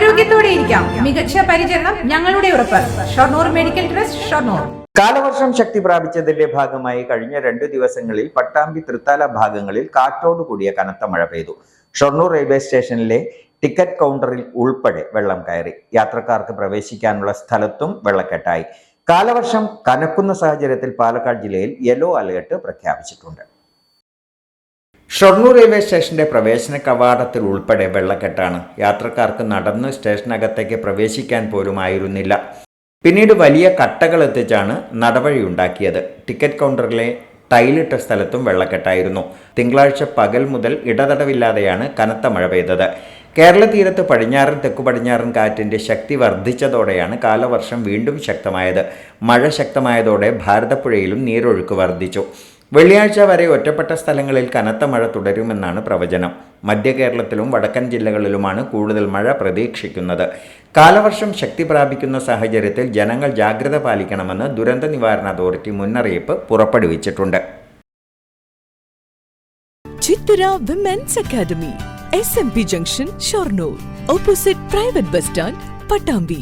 ആരോഗ്യത്തോടെ ഇരിക്കാം മികച്ച പരിചരണം ഞങ്ങളുടെ ഉറപ്പ്. Shoranur medical trust Shoranur. കാലവർഷം ശക്തി പ്രാപിച്ചതിന്റെ ഭാഗമായി കഴിഞ്ഞ രണ്ടു ദിവസങ്ങളിൽ പട്ടാമ്പി തൃത്താല ഭാഗങ്ങളിൽ കാറ്റോടു കൂടിയ കനത്ത മഴ പെയ്തു. ഷൊർണൂർ റെയിൽവേ സ്റ്റേഷനിലെ ടിക്കറ്റ് കൗണ്ടറിൽ ഉൾപ്പെടെ വെള്ളം കയറി. യാത്രക്കാർക്ക് പ്രവേശിക്കാനുള്ള സ്ഥലത്തും വെള്ളക്കെട്ടായി. കാലവർഷം കനക്കുന്ന സാഹചര്യത്തിൽ പാലക്കാട് ജില്ലയിൽ യെല്ലോ അലേർട്ട് പ്രഖ്യാപിച്ചിട്ടുണ്ട്. ഷൊർണൂർ റെയിൽവേ സ്റ്റേഷന്റെ പ്രവേശന കവാടത്തിൽ ഉൾപ്പെടെ വെള്ളക്കെട്ടാണ്. യാത്രക്കാർക്ക് നടന്ന് സ്റ്റേഷനകത്തേക്ക് പ്രവേശിക്കാൻ പോലും ആയിരുന്നില്ല പിന്നീട് വലിയ കട്ടകൾ എത്തിച്ചാണ് നടവഴിയുണ്ടാക്കിയത്. ടിക്കറ്റ് കൗണ്ടറിലെ ടൈലിട്ട സ്ഥലത്തും വെള്ളക്കെട്ടായിരുന്നു. തിങ്കളാഴ്ച പകൽ മുതൽ ഇടതടവില്ലാതെയാണ് കനത്ത മഴ പെയ്തത്. കേരള തീരത്ത് പടിഞ്ഞാറൻ തെക്കു പടിഞ്ഞാറൻ കാറ്റിന്റെ ശക്തി വർദ്ധിച്ചതോടെയാണ് കാലവർഷം വീണ്ടും ശക്തമായത്. മഴ ശക്തമായതോടെ ഭാരതപ്പുഴയിലും നീരൊഴുക്ക് വർദ്ധിച്ചു. വെള്ളിയാഴ്ച വരെ ഒറ്റപ്പെട്ട സ്ഥലങ്ങളിൽ കനത്ത മഴ തുടരുമെന്നാണ് പ്രവചനം. മധ്യ കേരളത്തിലും വടക്കൻ ജില്ലകളിലുമാണ് കൂടുതൽ മഴ പ്രതീക്ഷിക്കുന്നത്. കാലവർഷം ശക്തി പ്രാപിക്കുന്ന സാഹചര്യത്തിൽ ജനങ്ങൾ ജാഗ്രത പാലിക്കണമെന്ന് ദുരന്ത നിവാരണ അതോറിറ്റി മുന്നറിയിപ്പ് പുറപ്പെടുവിച്ചിട്ടുണ്ട്. Chithara women's academy S M P junction Shoranur opposite private bus stand Pattambi